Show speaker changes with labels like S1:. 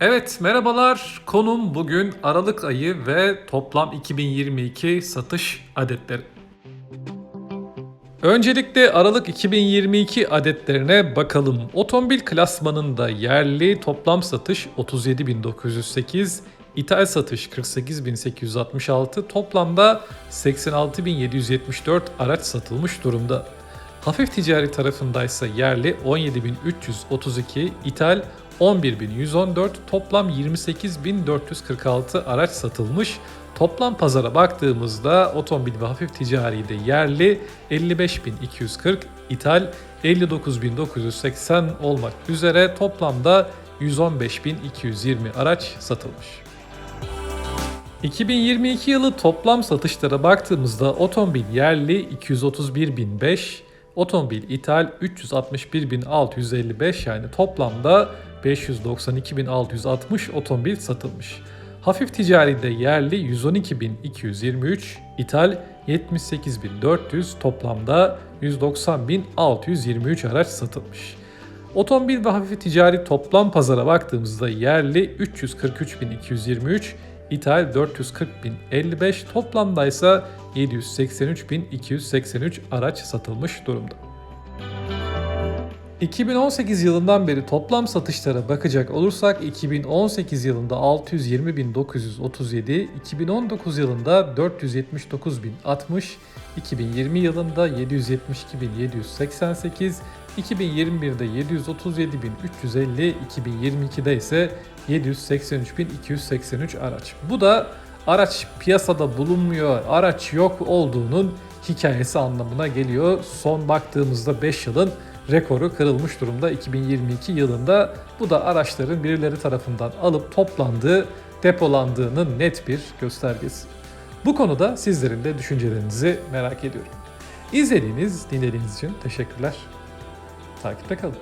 S1: Evet merhabalar. Konum bugün Aralık ayı ve toplam 2022 satış adetleri. Öncelikle Aralık 2022 adetlerine bakalım. Otomobil klasmanında yerli toplam satış 37.908, ithal satış 48.866, toplamda 86.774 araç satılmış durumda. Hafif ticari tarafındaysa yerli 17.332, ithal 11.114, toplam 28.446 araç satılmış. Toplam pazara baktığımızda otomobil ve hafif ticari de yerli 55.240, ithal 59.980 olmak üzere toplamda 115.220 araç satılmış. 2022 yılı toplam satışlara baktığımızda otomobil yerli 231.005, otomobil ithal 361.655 yani toplamda 592.660 otomobil satılmış. Hafif ticaride yerli 112.223, ithal 78.400 toplamda 190.623 araç satılmış. Otomobil ve hafif ticari toplam pazara baktığımızda yerli 343.223, ithal 440.055, toplamda ise 783.283 araç satılmış durumda. 2018 yılından beri toplam satışlara bakacak olursak 2018 yılında 620.937, 2019 yılında 479.060, 2020 yılında 772.788, 2021'de 737.350, 2022'de ise 783.283 araç. Bu da araç piyasada bulunmuyor, araç yok olduğunun hikayesi anlamına geliyor. Son baktığımızda 5 yılın rekoru kırılmış durumda 2022 yılında. Bu da araçların birileri tarafından alıp toplandığı, depolandığının net bir göstergesi. Bu konuda sizlerin de düşüncelerinizi merak ediyorum. İzlediğiniz, dinlediğiniz için teşekkürler. Takipte kalın.